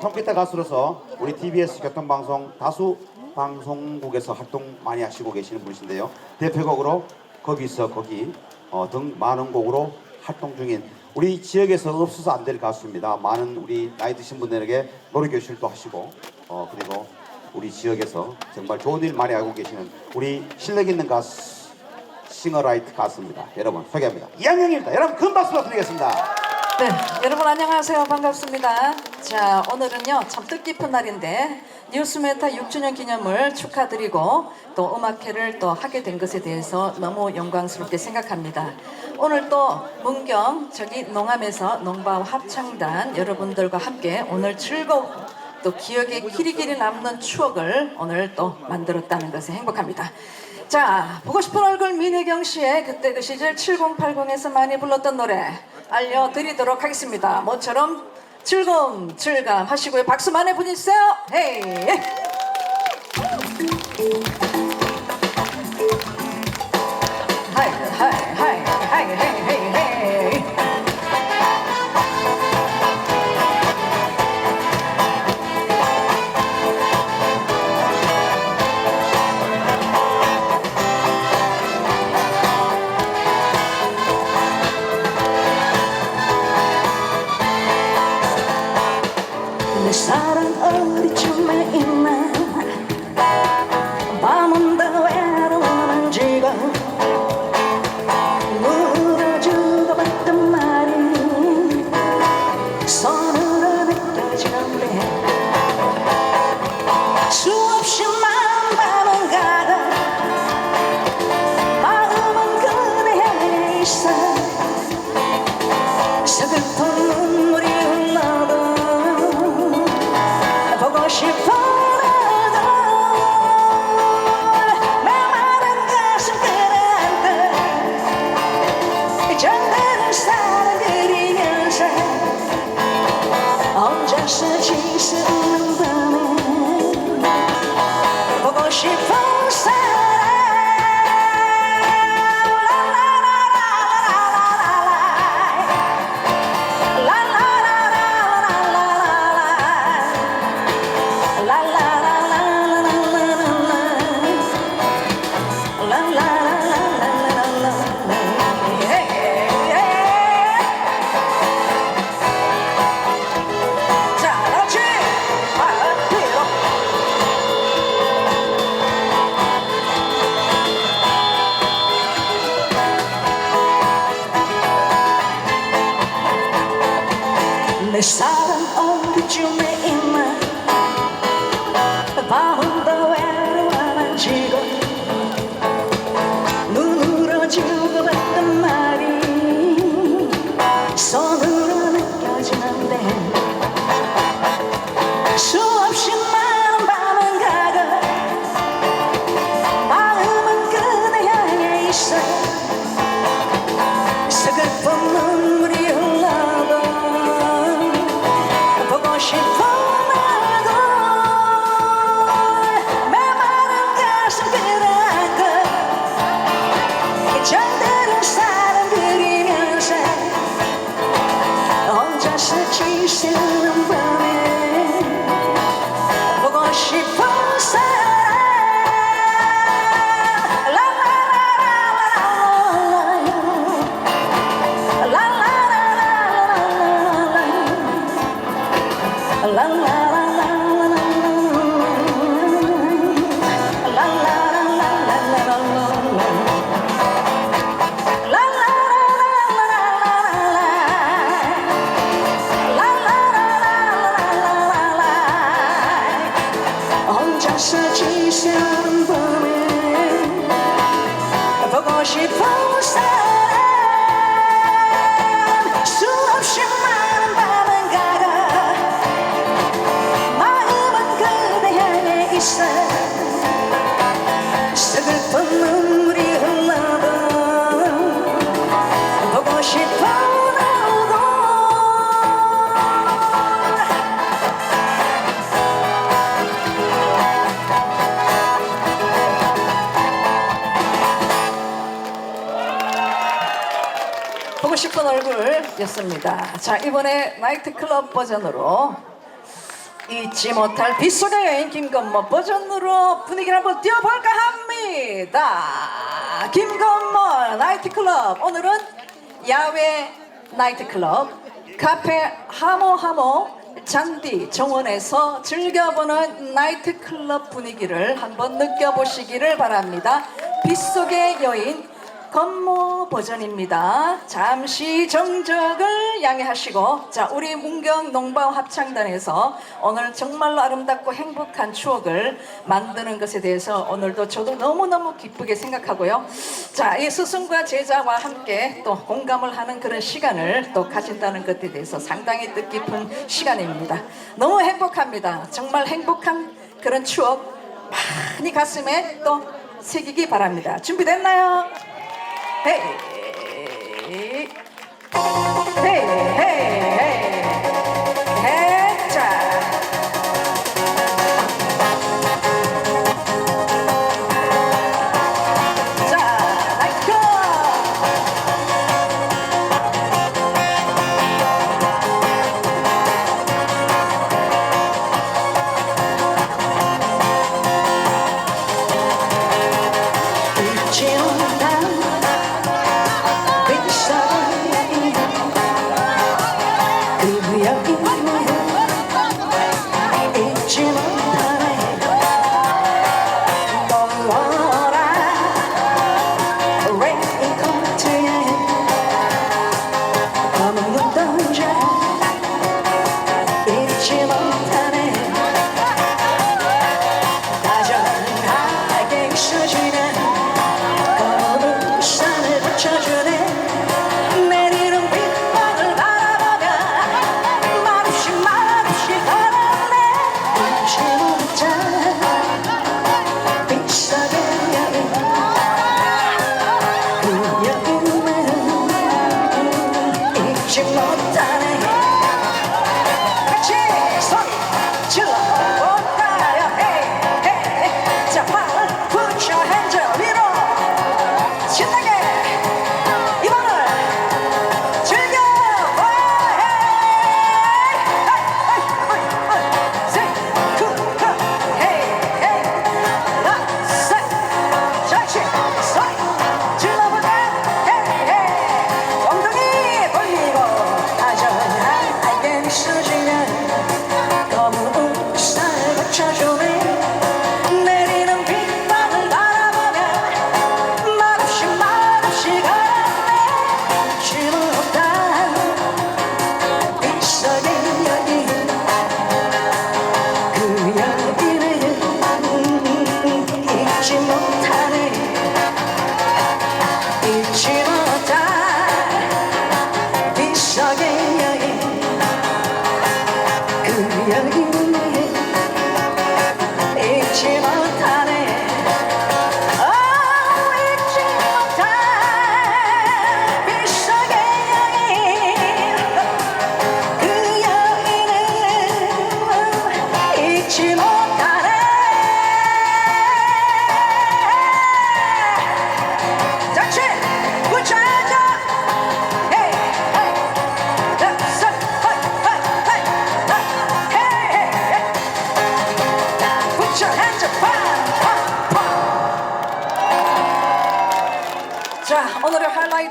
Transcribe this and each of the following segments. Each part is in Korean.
통기타 가수로서 우리 TBS 교통방송 다수 방송국에서 활동 많이 하시고 계시는 분이신데요. 대표곡으로 거기서 거기 어, 등 많은 곡으로 활동 중인 우리 지역에서 없어서 안 될 가수입니다. 많은 우리 나이 드신 분들에게 노래 교실도 하시고 어, 그리고 우리 지역에서 정말 좋은 일 많이 하고 계시는 우리 실력 있는 가수 싱어라이트 가수입니다. 여러분 소개합니다. 이한영입니다. 여러분 큰 박수 부탁드리겠습니다. 네, 여러분 안녕하세요. 반갑습니다. 자, 오늘은요, 참 뜻깊은 날인데, 뉴스메타 6주년 기념을 축하드리고, 또 음악회를 또 하게 된 것에 대해서 너무 영광스럽게 생각합니다. 오늘 또 문경, 저기 농암에서 농바 합창단 여러분들과 함께 오늘 즐거운 또 기억에 길이길이 남는 추억을 오늘 또 만들었다는 것에 행복합니다. 자, 보고 싶은 얼굴 민혜경 씨의 그때 그 시절 7080에서 많이 불렀던 노래 알려드리도록 하겠습니다. 모처럼 즐거움, 즐감 하시고요. 박수 많이 보내주세요. 헤이! Krishna. 얼굴이었습니다. 자, 이번에 나이트 클럽 버전으로 잊지 못할 빗속의 여인 김건모 버전으로 분위기를 한번 띄워볼까 합니다. 김건모 나이트클럽 오늘은 야외 나이트클럽 카페 하모하모 잔디 정원에서 즐겨보는 나이트클럽 분위기를 한번 느껴보시기를 바랍니다. 빗속의 여인 건모 버전입니다. 잠시 정적을 양해하시고 자 우리 문경 농방 합창단에서 오늘 정말로 아름답고 행복한 추억을 만드는 것에 대해서 오늘도 저도 너무너무 기쁘게 생각하고요. 자, 이 스승과 제자와 함께 또 공감을 하는 그런 시간을 또 가진다는 것에 대해서 상당히 뜻깊은 시간입니다. 너무 행복합니다. 정말 행복한 그런 추억 많이 가슴에 또 새기기 바랍니다. 준비됐나요? 헤이 헤 그 여인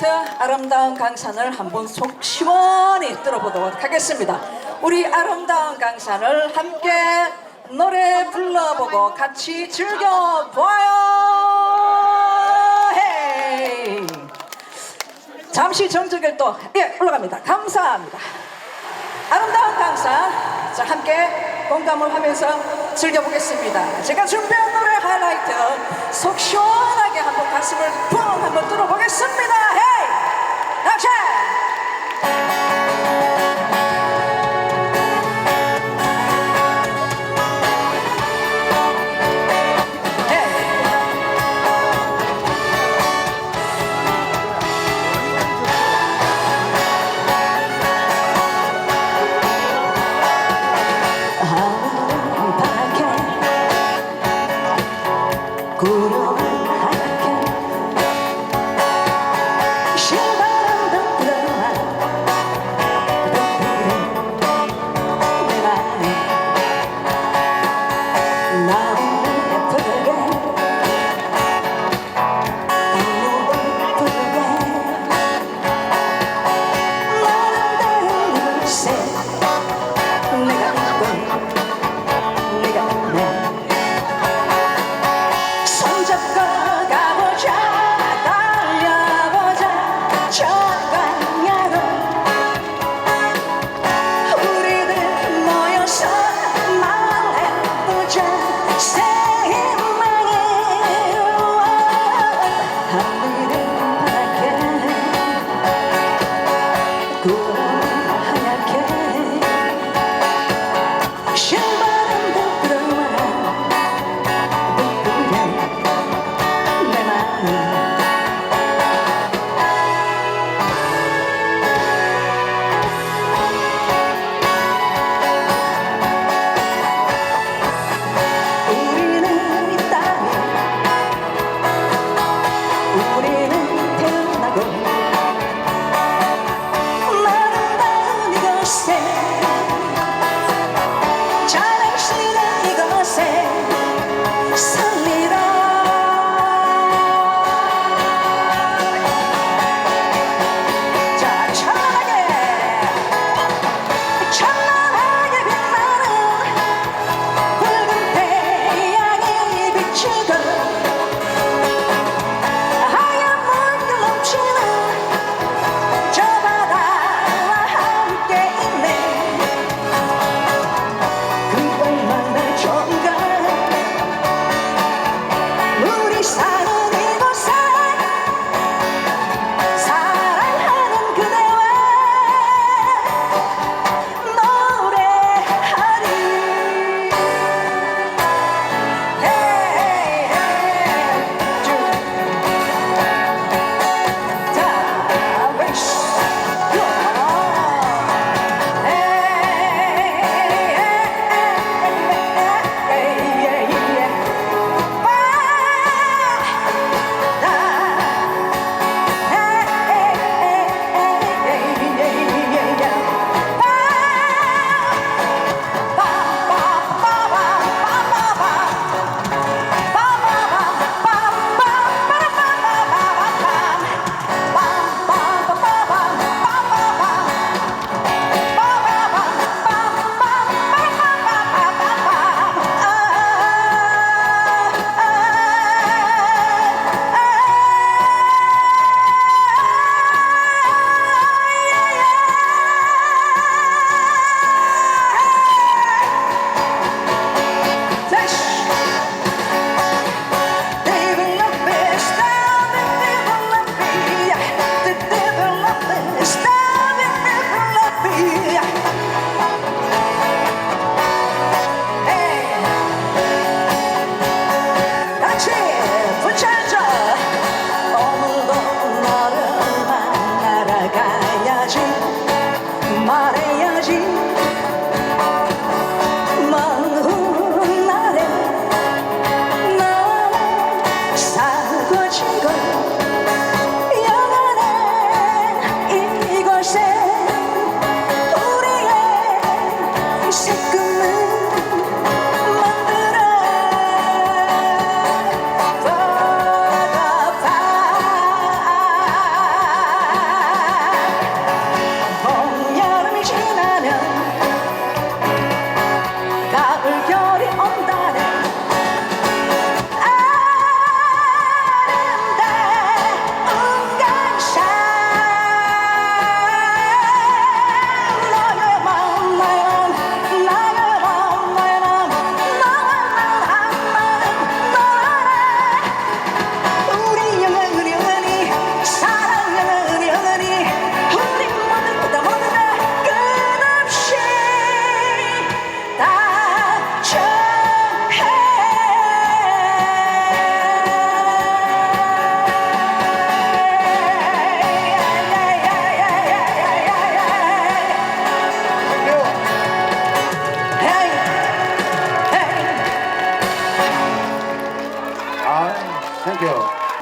하이라이트 아름다운 강산을 한번 속 시원히 들어보도록 하겠습니다. 우리 아름다운 강산을 함께 노래 불러보고 같이. 헤이. 잠시 정적을 또, 예, 올라갑니다. 감사합니다. 아름다운 강산 자 함께 공감을 하면서 즐겨보겠습니다. 제가 준비한 노래 하이라이트. 속 시원하게 한번 가슴을 쿵 한번 뚫어보겠습니다. 헤이! 액션 말해야지